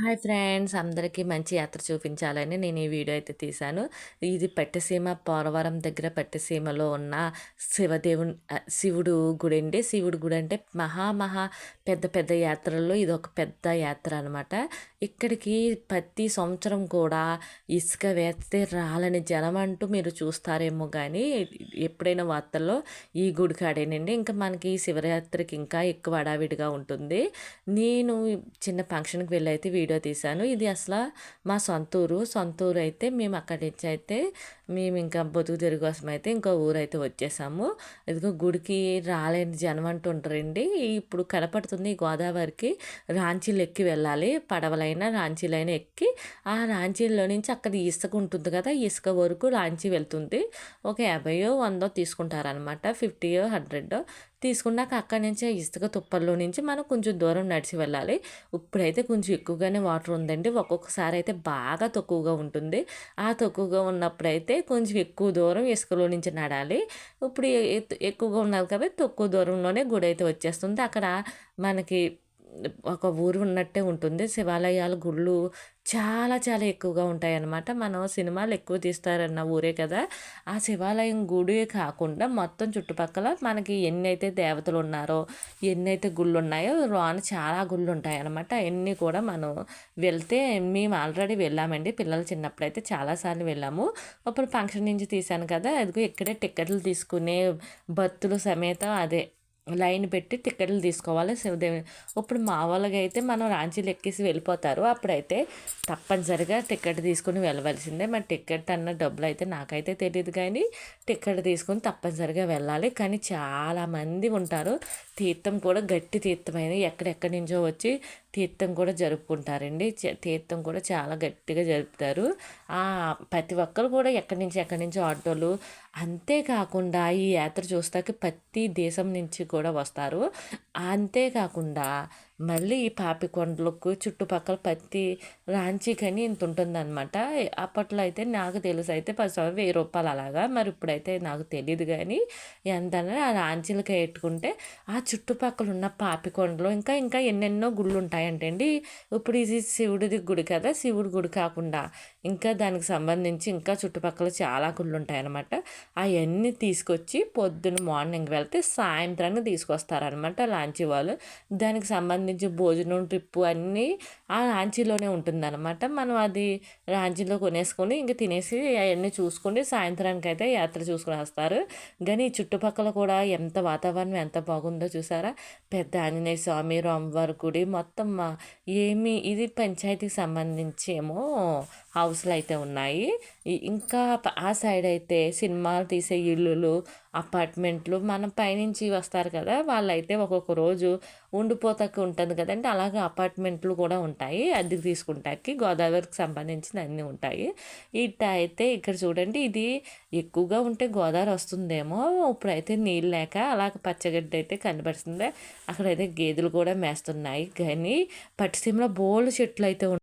Hi friends అందరికీ మంచి యాత్ర చూపించాలని నేను ఈ వీడియో అయితే తీశాను. ఇది పట్టిసీమ పోలవరం దగ్గర పట్టిసీమలో ఉన్న శివదేవుని శివుడు గుడి అండి. శివుడు గుడి అంటే మహా మహా పెద్ద పెద్ద యాత్రల్లో ఇది ఒక పెద్ద యాత్ర అనమాట ఇక్కడికి ప్రతి సంవత్సరం కూడా ఇసుక వేస్తే రాలని జనం అంటూ మీరు చూస్తారేమో కానీ ఎప్పుడైనా వార్తల్లో ఈ గుడి కాడేనండి. ఇంకా మనకి శివరాత్రికి ఇంకా ఎక్కువ అడావిడిగా ఉంటుంది. నేను చిన్న ఫంక్షన్కి వెళ్ళి అయితే వీడియో తీశాను. ఇది అసలు మా సొంతూరు. సొంతూరు అయితే మేము అక్కడి నుంచి అయితే మేము ఇంకా బతుకు తిరిగి కోసం అయితే ఇంకో ఊరు అయితే వచ్చేసాము. ఇదిగో గుడికి రాలేని జనం అంటూ ఉంటారండి ఇప్పుడు కనపడుతుంది గోదావరికి రాంచీలు ఎక్కి వెళ్ళాలి. పడవలైనా రాంచీలైనా ఎక్కి ఆ రాంచీల్లో నుంచి అక్కడ ఇసుక ఉంటుంది కదా ఇసుక వరకు రాంచీ వెళ్తుంది. ఒక యాభైయో వందో తీసుకుంటారనమాట ఫిఫ్టీయో హండ్రెడ్ తీసుకున్నాక అక్కడి నుంచి ఇసుక తుప్పల్లో నుంచి మనం కొంచెం దూరం నడిచి వెళ్ళాలి. ఇప్పుడైతే కొంచెం ఎక్కువగానే వాటర్ ఉందండి. ఒక్కొక్కసారి అయితే బాగా తక్కువగా ఉంటుంది. ఆ తక్కువగా ఉన్నప్పుడైతే కొంచెం ఎక్కువ దూరం ఇసుకలో నుంచి నడాలి. ఇప్పుడు ఎక్కువగా ఉన్నది కాబట్టి తక్కువ దూరంలోనే గుడి అయితే వచ్చేస్తుంది. అక్కడ మనకి ఒక ఊరు ఉన్నట్టే ఉంటుంది. శివాలయాలు గుళ్ళు చాలా చాలా ఎక్కువగా ఉంటాయన్నమాట. మనం సినిమాలు ఎక్కువ తీస్తారన్న ఊరే కదా. ఆ శివాలయం గుడి కాకుండా మొత్తం చుట్టుపక్కల మనకి ఎన్నైతే దేవతలు ఉన్నారో ఎన్నైతే గుళ్ళు ఉన్నాయో రాన చాలా గుళ్ళు ఉంటాయన్నమాట అవన్నీ కూడా మనం వెళ్తే మేము ఆల్రెడీ వెళ్ళామండి. పిల్లలు చిన్నప్పుడు అయితే చాలాసార్లు వెళ్ళాము. అప్పుడు ఫంక్షన్ నుంచి తీశాను కదా. అదిగో ఇక్కడే టికెట్లు తీసుకునే భక్తులు సమేతం అదే లైన్ పెట్టి టికెట్లు తీసుకోవాలి శివదేవి. ఇప్పుడు మా అయితే మనం రాంచీలు ఎక్కేసి వెళ్ళిపోతారు. అప్పుడైతే తప్పనిసరిగా టికెట్ తీసుకుని వెళ్ళవలసిందే. మరి టికెట్ అన్న డబ్బులు అయితే నాకైతే తెలియదు కానీ టికెట్ తీసుకుని తప్పనిసరిగా వెళ్ళాలి. కానీ చాలామంది ఉంటారు. తీర్థం కూడా గట్టి తీర్థమైన ఎక్కడెక్కడి నుంచో వచ్చి తీర్థం కూడా జరుపుకుంటారండి. తీర్థం కూడా చాలా గట్టిగా జరుపుతారు. ప్రతి ఒక్కరు కూడా ఎక్కడి నుంచి ఎక్కడి నుంచో ఆటోలు. అంతేకాకుండా ఈ యాత్ర చూస్తాకి ప్రతి దేశం నుంచి కూడా కూడా వస్తారు. అంతేకాకుండా మళ్ళీ ఈ పాపికొండలకు చుట్టుపక్కల ప్రతి రాంచీకని ఇంత ఉంటుందన్నమాట. అప్పట్లో అయితే నాకు తెలుసు అయితే పది వెయ్యి రూపాయలు అలాగా మరి ఇప్పుడైతే నాకు తెలియదు కానీ ఎంత ఆ రాంచీలకి పెట్టుకుంటే ఆ చుట్టుపక్కల ఉన్న పాపికొండలు ఇంకా ఇంకా ఎన్నెన్నో గుళ్ళు ఉంటాయంటండి ఇప్పుడు ఇది శివుడిది గుడి కదా శివుడి గుడి కాకుండా ఇంకా దానికి సంబంధించి ఇంకా చుట్టుపక్కల చాలా గుళ్ళు ఉంటాయన్నమాట అవన్నీ తీసుకొచ్చి పొద్దున్న మార్నింగ్ వెళ్తే సాయంత్రానికి తీసుకొస్తారనమాట లాంచీ వాళ్ళు. దానికి సంబంధించి సంబంధించి భోజనం ట్రిప్పు అన్నీ ఆ రాంచీలోనే ఉంటుందన్నమాట. మనం అది రాంచీలో కొనేసుకొని ఇంక తినేసి అవన్నీ చూసుకుని సాయంత్రానికి అయితే యాత్ర చూసుకుని వస్తారు. కానీ చుట్టుపక్కల కూడా ఎంత వాతావరణం ఎంత బాగుందో చూసారా? పెద్ద ఆంజనేయ స్వామి రామవారి గుడి మొత్తం ఏమి ఇది పంచాయతీకి సంబంధించి ఏమో హౌస్లు అయితే ఉన్నాయి ఇంకా ఆ సైడ్ అయితే సినిమాలు తీసే ఇల్లులు అపార్ట్మెంట్లు మనం పైనుంచి వస్తారు కదా వాళ్ళైతే ఒక్కొక్క రోజు ఉండిపోతాకి ఉంటుంది కదండి. అలాగే అపార్ట్మెంట్లు కూడా ఉంటాయి. అద్దెకు తీసుకుంటాకి గోదావరికి సంబంధించిన అన్నీ ఉంటాయి. ఇట్ట అయితే ఇక్కడ చూడండి ఇది ఎక్కువగా ఉంటే గోదావరి వస్తుందేమో ఇప్పుడైతే నీళ్ళు లేక అలాగే పచ్చగడ్డ అయితే కనబడుతుంది. అక్కడైతే గేదెలు కూడా మేస్తున్నాయి. కానీ పట్టిసీమలో బోల్డ్ చెట్లు అయితే